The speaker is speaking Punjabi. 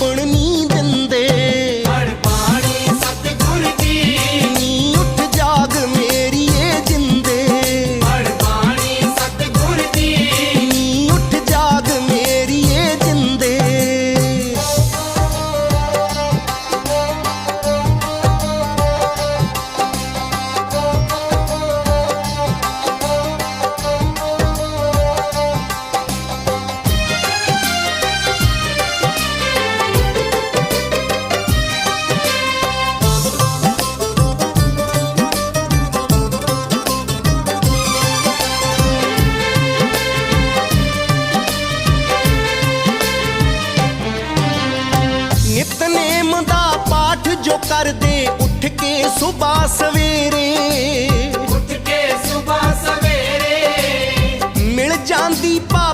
आपण ਨਿਤਨੇਮ ਦਾ ਪਾਠ ਜੋ ਕਰਦੇ ਉੱਠ ਕੇ ਸਵੇਰ ਸਵੇਰੇ। ਉੱਠ ਕੇ ਸਵੇਰੇ। ਮਿਲ ਜਾਂਦੀ ਪਾ